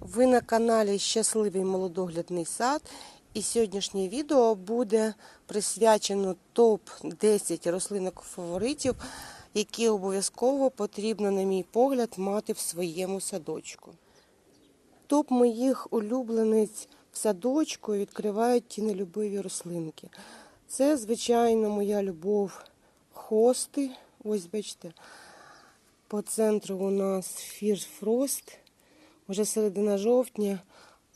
Ви на каналі Щасливий молодоглядний сад. І сьогоднішнє відео буде присвячено топ-10 рослинок фаворитів, які обов'язково потрібно, на мій погляд, мати в своєму садочку. Топ моїх улюблениць в садочку відкривають ті нелюбиві рослинки. Це, звичайно, моя любов хости. Ось бачите, по центру у нас фірфрост. Вже середина жовтня,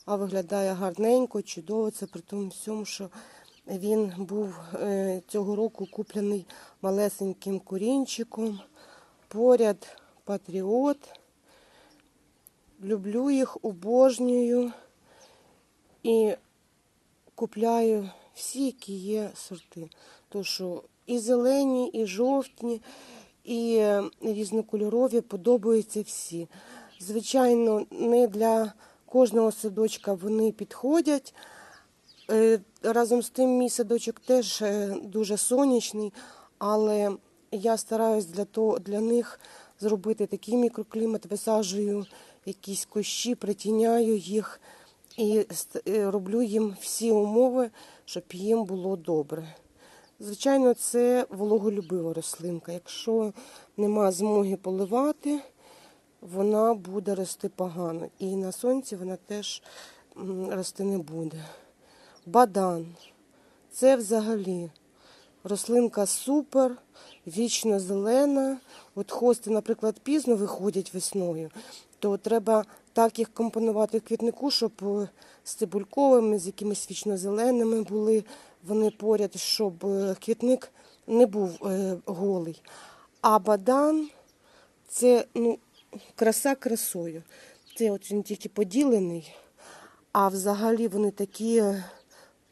а виглядає гарненько, чудово. Це при тому всьому, що він був е, цього року куплений малесеньким корінчиком. Поряд патріот. Люблю їх, обожнюю і купляю всі, які є сорти. То що і зелені, і жовтні, і е, різнокольорові подобаються всі. Звичайно, не для кожного садочка вони підходять. Е, Разом з тим, мій садочок теж е, дуже сонячний, але я стараюсь для, того, для них зробити такий мікроклімат, висаджую якісь кущі, притіняю їх і роблю їм всі умови, щоб їм було добре. Звичайно, це вологолюбива рослинка. Якщо нема змоги поливати, вона буде рости погано. І на сонці вона теж рости не буде. Бадан. Це взагалі рослинка супер, вічно зелена. От хости, наприклад, пізно виходять весною, то треба так їх компонувати в квітнику, щоб з цибульковими, з якимись вічно-зеленими були вони поряд, щоб е, квітник не був е, голий. А бадан це ну, краса красою. Це от він тільки поділений, а взагалі вони такі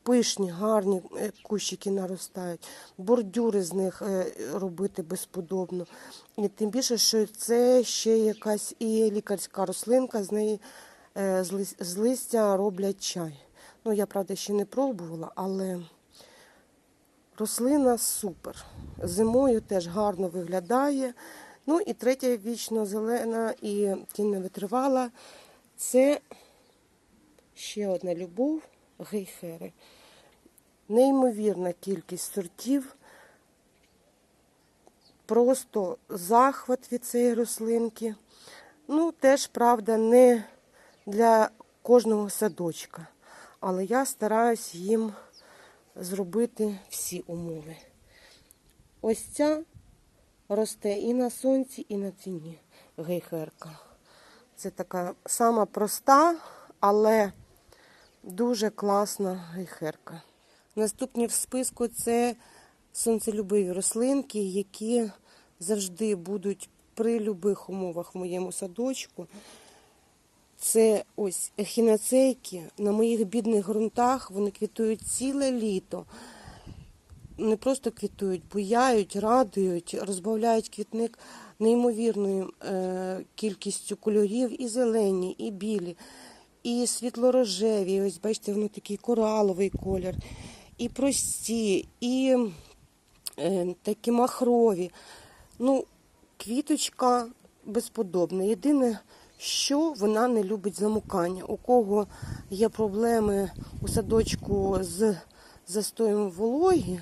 пишні, гарні е, кущики наростають. Бордюри з них робити безподобно. І тим більше, що це ще якась і лікарська рослинка, з неї з листя роблять чай. Ну, я, правда, ще не пробувала, але рослина супер. Зимою теж гарно виглядає. Ну і третя вічно зелена і тінь витривала. Це ще одна любов гейхери. Неймовірна кількість сортів. Просто захват від цієї рослинки. Ну, теж, правда, не для кожного садочка. Але я стараюсь їм зробити всі умови. Ось ця росте і на сонці, і на тіні гейхерка. Це така сама проста, але дуже класна гейхерка. Наступні в списку це сонцелюбиві рослинки, які завжди будуть при любих умовах в моєму садочку. Це ось ехінацейки. На моїх бідних ґрунтах вони квітують ціле літо. Не просто квітують, буяють, радують, розбавляють квітник неймовірною е, кількістю кольорів і зелені, і білі, і світло-рожеві. Ось бачите, воно такий кораловий колір, і прості, і е, такі махрові. Ну, квіточка безподобна. Єдине, що вона не любить замукання. У кого є проблеми у садочку з застоєм вологі,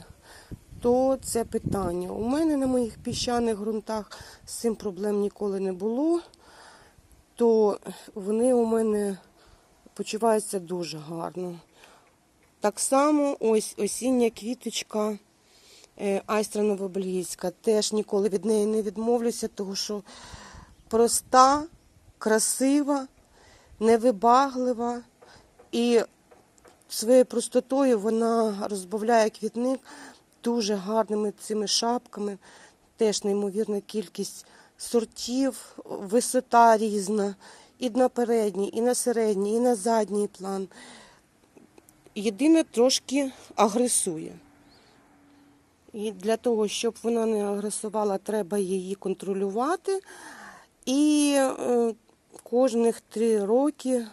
то це питання. У мене на моїх піщаних ґрунтах з цим проблем ніколи не було, то вони у мене почуваються дуже гарно. Так само ось осіння квіточка е, Айстра Новобельгійська. Теж ніколи від неї не відмовлюся, тому що проста, красива, невибаглива і своєю простотою вона розбавляє квітник дуже гарними цими шапками. Теж неймовірна кількість сортів, висота різна. І на передній, і на середній, і на задній план. Єдине трошки агресує. І для того, щоб вона не агресувала, треба її контролювати. І е, кожних три роки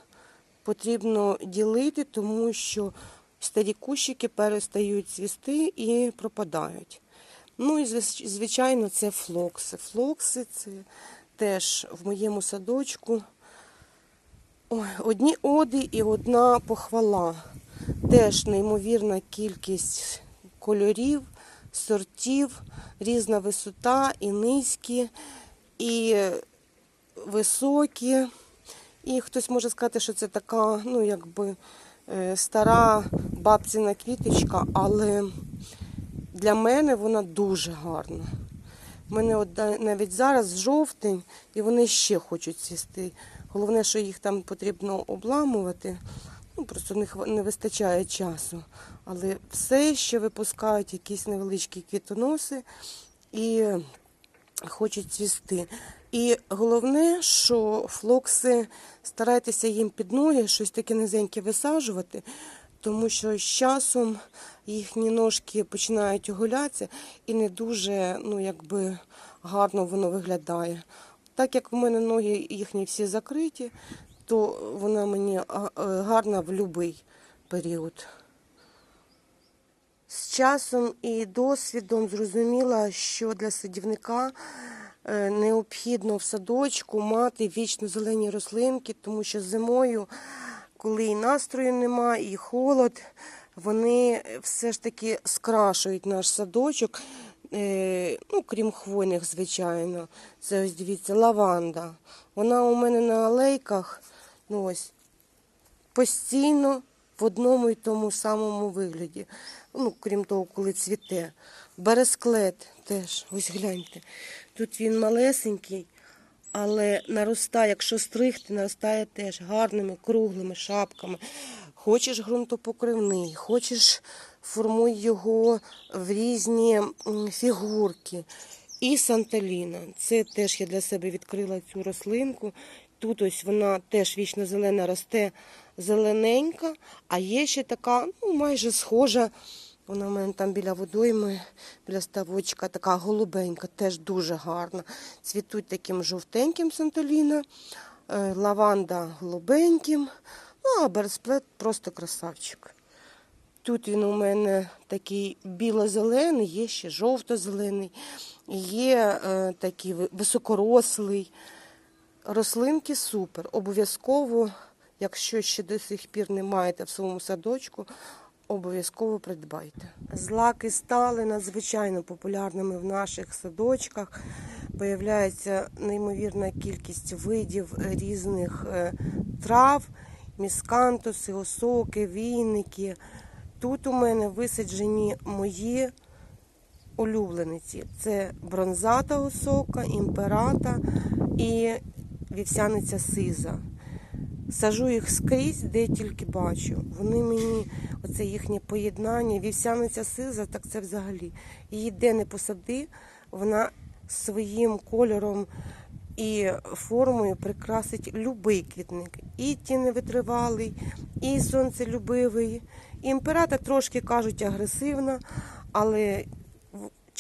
потрібно ділити, тому що старі кущики перестають цвісти і пропадають. Ну і звичайно, це флокси. Флокси це теж в моєму садочку ой, одні оди і одна похвала. Теж неймовірна кількість кольорів, сортів, різна висота, і низькі, і високі. І хтось може сказати, що це така, ну, якби е, стара бабціна квіточка, але для мене вона дуже гарна. У мене от навіть зараз жовтень, і вони ще хочуть цвісти. Головне, що їх там потрібно обламувати. Ну, просто не вистачає часу. Але все ще випускають якісь невеличкі квітоноси і хочуть цвісти. І головне, що флокси старайтеся їм під ноги щось таке низеньке висаджувати, тому що з часом їхні ножки починають оголятися і не дуже ну, якби, гарно воно виглядає. Так як в мене ноги їхні всі закриті, то вона мені е, гарна в будь-який період. З часом і досвідом зрозуміла, що для садівника е, необхідно в садочку мати вічно зелені рослинки, тому що зимою, коли і настрою нема, і холод, вони все ж таки скрашують наш садочок. Е, Ну, крім хвойних, звичайно. Це ось дивіться, лаванда. Вона у мене на алейках, ну ось, постійно в одному і тому самому вигляді. Ну, крім того, коли цвіте. Бересклет теж, ось гляньте. Тут він малесенький, але наростає, якщо стригти, наростає теж гарними, круглими шапками. Хочеш ґрунтопокривний, хочеш формуй його в різні фігурки. І Санталіна. Це теж я для себе відкрила цю рослинку. Тут ось вона теж вічно зелена росте зелененька, а є ще така, ну, майже схожа. Вона в мене там біля водойми, біля ставочка, така голубенька, теж дуже гарна. Цвітуть таким жовтеньким Санталіна, е, лаванда голубеньким, ну а бересплет просто красавчик. Тут він у мене такий біло-зелений, є ще жовто-зелений, є е, такий високорослий. Рослинки супер. Обов'язково, якщо ще до сих пір не маєте в своєму садочку, обов'язково придбайте. Злаки стали надзвичайно популярними в наших садочках. Появляється неймовірна кількість видів різних е, трав, міскантуси, осоки, війники. Тут у мене висаджені мої улюблениці. Це бронзата осока, імперата і вівсяниця сиза. Сажу їх скрізь, де тільки бачу. Вони мені, оце їхнє поєднання, вівсяниця сиза, так це взагалі. Її де не посади, вона своїм кольором і формою прикрасить любий квітник. І тіневитривалий, і сонцелюбивий. І імперата трошки кажуть агресивна, але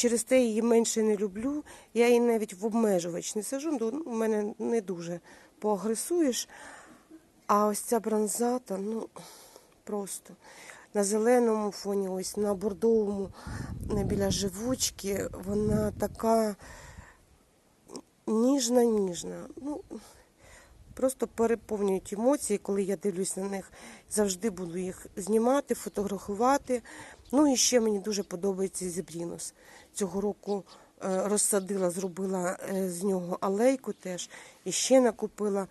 через те її менше не люблю. Я її навіть в обмежувач не сажу, ну, у мене не дуже поагресуєш. А ось ця бронзата, ну просто на зеленому фоні, ось на бордовому, біля живучки, вона така ніжна, ніжна. Ну, просто переповнюють емоції, коли я дивлюсь на них. Завжди буду їх знімати, фотографувати. Ну і ще мені дуже подобається зібрінус. Цього року е, розсадила, зробила е, з нього алейку теж. І ще накупила.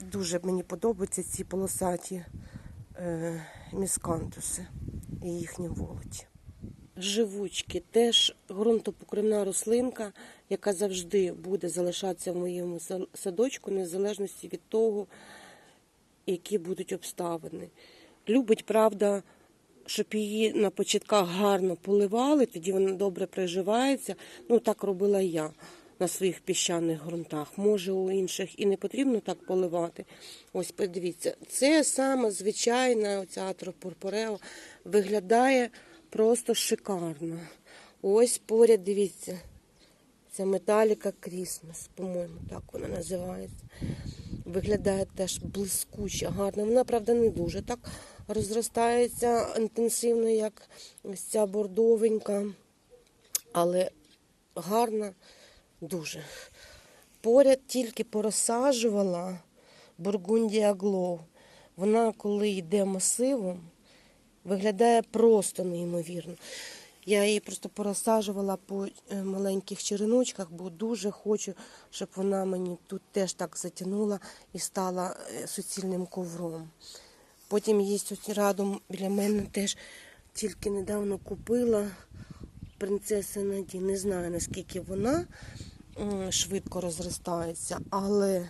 Дуже мені подобаються ці полосаті е, міскантуси і їхні волоті. Живучки теж ґрунтопокривна рослинка, яка завжди буде залишатися в моєму садочку, незалежності від того, які будуть обставини. Любить, правда, щоб її на початках гарно поливали, тоді вона добре приживається. Ну, так робила я на своїх піщаних ґрунтах. Може, у інших і не потрібно так поливати. Ось подивіться, це саме звичайна оця атропурпорева виглядає просто шикарно. Ось поряд, дивіться, це Металіка Крісмас, по-моєму, так вона називається. Виглядає теж блискуче, гарно. Вона, правда, не дуже так розростається інтенсивно, як ось ця бордовенька, але гарна дуже. Поряд тільки порозсаджувала Бургундія Глоу. Вона, коли йде масивом, виглядає просто неймовірно. Я її просто порозсаджувала по е, маленьких череночках, бо дуже хочу, щоб вона мені тут теж так затягнула і стала е, суцільним ковром. Потім є тут радом біля мене теж тільки недавно купила принцеса Наді. Не знаю, наскільки вона швидко розростається, але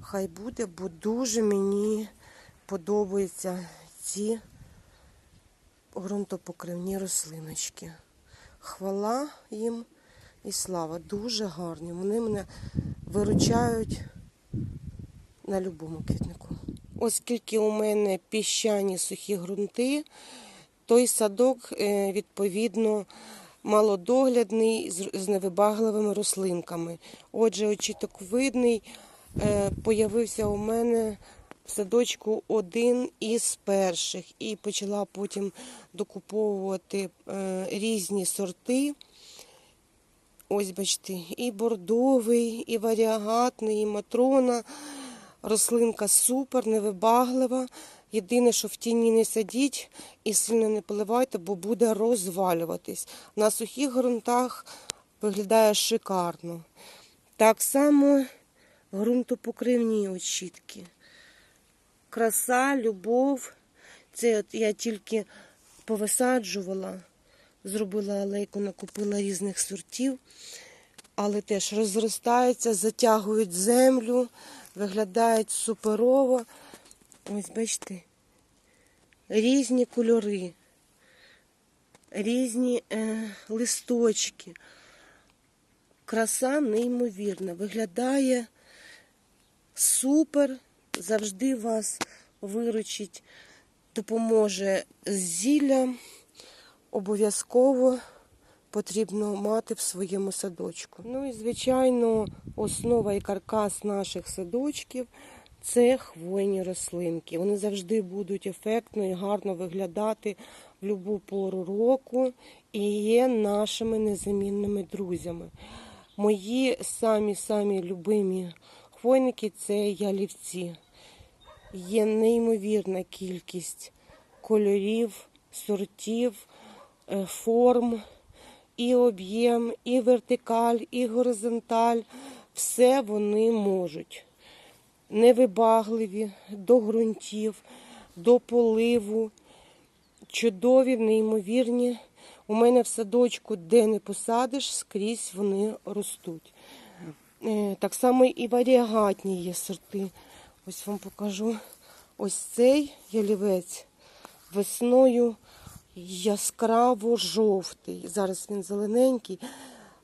хай буде, бо дуже мені подобаються ці ґрунтопокривні рослиночки. Хвала їм і слава. Дуже гарні. Вони мене виручають на будь-якому квітнику. Оскільки у мене піщані сухі ґрунти, той садок, е, відповідно, малодоглядний з- невибагливими рослинками. Отже, очіток видний е, появився у мене в садочку один із перших, і почала потім докуповувати е, різні сорти. Ось бачите, і бордовий, і варіагатний, і матрона. Рослинка супер, невибаглива. Єдине, що в тіні не садіть і сильно не поливайте, бо буде розвалюватись. На сухих ґрунтах виглядає шикарно. Так само ґрунтопокривні очітки. Краса, любов. Це от я тільки повисаджувала, зробила алейку, накупила різних сортів, але теж розростаються, затягують землю, виглядають суперово. Ось бачите, різні кольори, різні е, листочки. Краса неймовірна, виглядає супер, завжди вас виручить, допоможе з зіллям. Обов'язково потрібно мати в своєму садочку. Ну і, звичайно, основа і каркас наших садочків це хвойні рослинки. Вони завжди будуть ефектно і гарно виглядати в будь-яку пору року і є нашими незамінними друзями. Мої самі-самі любимі хвойники це ялівці. Є неймовірна кількість кольорів, сортів, е, форм, і об'єм, і вертикаль, і горизонталь. Все вони можуть. Невибагливі до ґрунтів, до поливу. Чудові, неймовірні. У мене в садочку, де не посадиш, скрізь вони ростуть. Е, Так само і варіагатні є сорти. Ось вам покажу. Ось цей ялівець весною яскраво жовтий. Зараз він зелененький,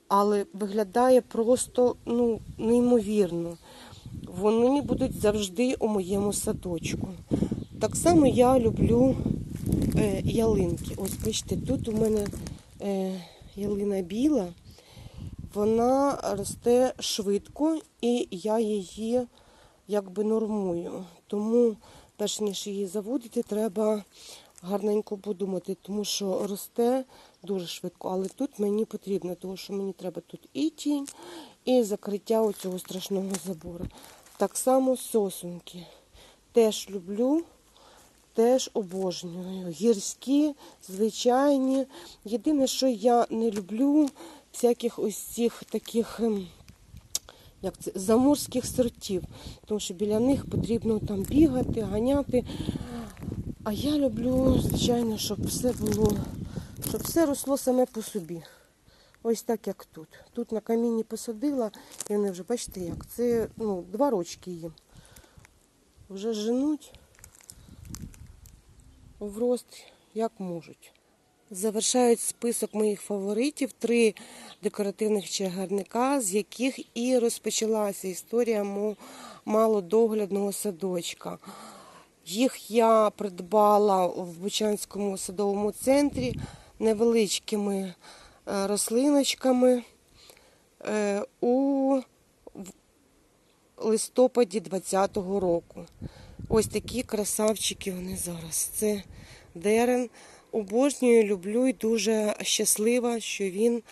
але виглядає просто ну, неймовірно. Вони будуть завжди у моєму садочку. Так само я люблю е, ялинки. Ось бачите, тут у мене е, ялина біла, вона росте швидко і я її якби нормую. Тому, перш ніж її заводити, треба гарненько подумати, тому що росте дуже швидко. Але тут мені потрібно, тому що мені треба тут і тінь, і закриття оцього страшного забору. Так само сосунки. Теж люблю, теж обожнюю. Гірські, звичайні. Єдине, що я не люблю, всяких ось цих таких. ем, Як це, заморських сортів, тому що біля них потрібно там бігати, ганяти. А я люблю, звичайно, щоб все було, щоб все росло саме по собі. Ось так, як тут. Тут на камінні посадила, і вони вже, бачите, як це ну, два рочки їм. Вже женуть в рост, як можуть. Завершають список моїх фаворитів три декоративних чагарника, з яких і розпочалася історія мого малодоглядного садочка. Їх я придбала в Бучанському садовому центрі невеличкими е, рослиночками е, у листопаді 2020 року. Ось такі красавчики вони зараз. Це дерен. Обожнюю, люблю і дуже щаслива, що він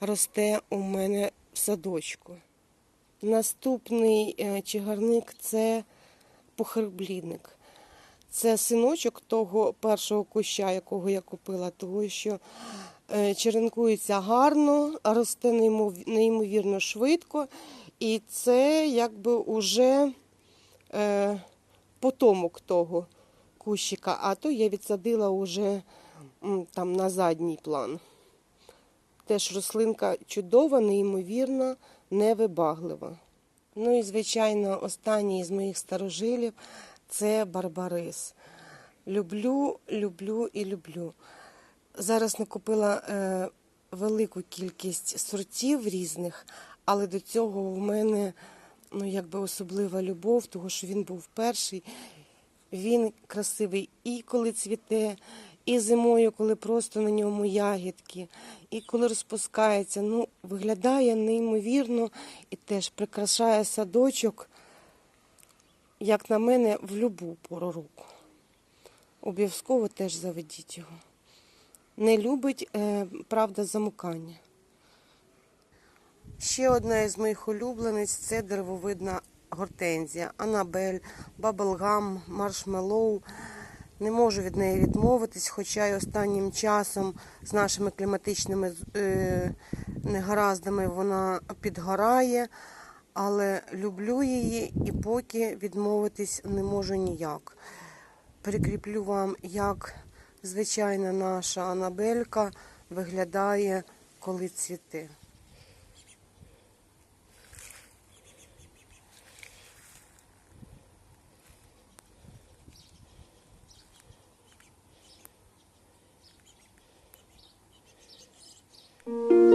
росте у мене в садочку. Наступний е, чагарник це похерблідник. Це синочок того першого куща, якого я купила, того що е, черенкується гарно, росте неймовірно швидко. І це якби уже е, потомок того кущика, а то я відсадила уже там на задній план. Теж рослинка чудова, неймовірна, невибаглива. Ну і, звичайно, останній з моїх старожилів це барбарис. Люблю, люблю і люблю. Зараз накупила е, велику кількість сортів різних, але до цього в мене ну, якби особлива любов, тому що він був перший. Він красивий і коли цвіте, і зимою, коли просто на ньому ягідки, і коли розпускається. Ну, виглядає неймовірно і теж прикрашає садочок, як на мене, в любу пору року. Обов'язково теж заведіть його. Не любить, е, правда, замукання. Ще одна із моїх улюблениць це деревовидна гортензія. Анабель, баблгам, маршмеллоу. Не можу від неї відмовитись, хоча й останнім часом з нашими кліматичними е, негараздами вона підгорає. Але люблю її і поки відмовитись не можу ніяк. Прикріплю вам, як звичайна наша анабелька виглядає, коли цвіте. Thank